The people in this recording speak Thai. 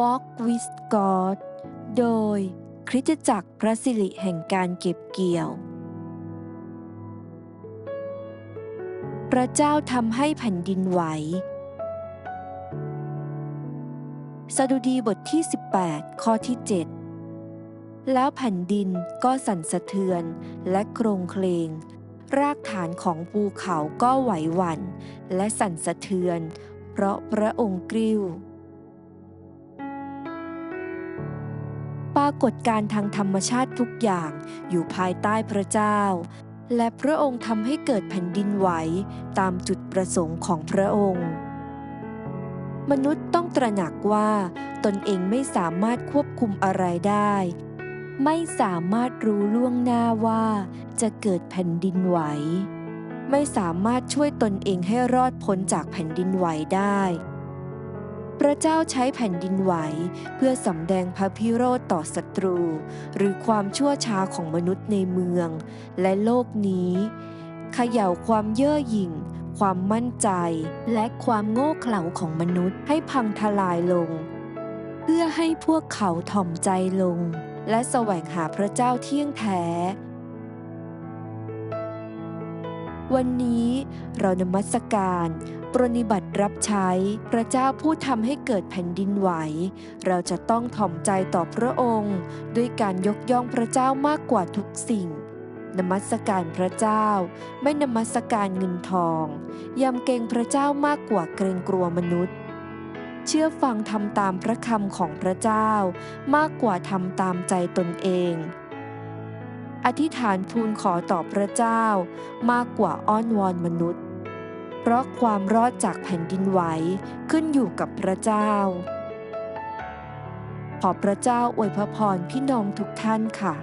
Walk with God โดยคริสตจักรพระสิริแห่งการเก็บเกี่ยว พระเจ้าทำให้แผ่นดินไหว สดุดีบทที่ 18 ข้อที่ 7 แล้วแผ่นดินก็สั่นสะเทือนและโครงเคลง รากฐานของภูเขาก็ไหวหวั่น และสั่นสะเทือน เพราะพระองค์กริ้ว รากฏการทางธรรมชาติทุกอย่างอยู่ภายใต้พระเจ้า และพระองค์ทำให้เกิดแผ่นดินไหวตามจุดประสงค์ของพระองค์ มนุษย์ต้องตระหนักว่า ตนเองไม่สามารถควบคุมอะไรได้ ไม่สามารถรู้ล่วงหน้าว่าจะเกิดแผ่นดินไหว ไม่สามารถช่วยตนเองให้รอดพ้นจากแผ่นดินไหวได้ พระเจ้าใช้แผ่นดินไหว เพื่อสำแดงพระพิโรธต่อศัตรู หรือความชั่วช้าของมนุษย์ในเมือง และโลกนี้เขย่าความเย่อหยิ่ง ความมั่นใจ และความโง่เขลาของมนุษย์ให้พังทลายลง เพื่อให้พวกเขาถ่อมใจลง และแสวงหาพระเจ้าเที่ยงแท้ วันนี้เรานมัสการปรนนิบัติรับใช้พระเจ้าผู้ทำให้เกิดแผ่นดินไหว เราจะต้องถ่อมใจต่อพระองค์ ด้วยการยกย่องพระเจ้ามากกว่าทุกสิ่ง นมัสการพระเจ้า ไม่นมัสการเงินทอง ยำเกรงพระเจ้ามากกว่าเกรงกลัวมนุษย์ เชื่อฟังทำตามพระคำของพระเจ้ามากกว่าทำตามใจตนเอง อธิษฐานทูลขอต่อพระเจ้ามากกว่าอ้อนวอนมนุษย์ เพราะความรอดจากแผ่นดินไหวขึ้นอยู่กับพระเจ้า ขอพระเจ้าอวยพระพรพี่น้องทุกท่านค่ะ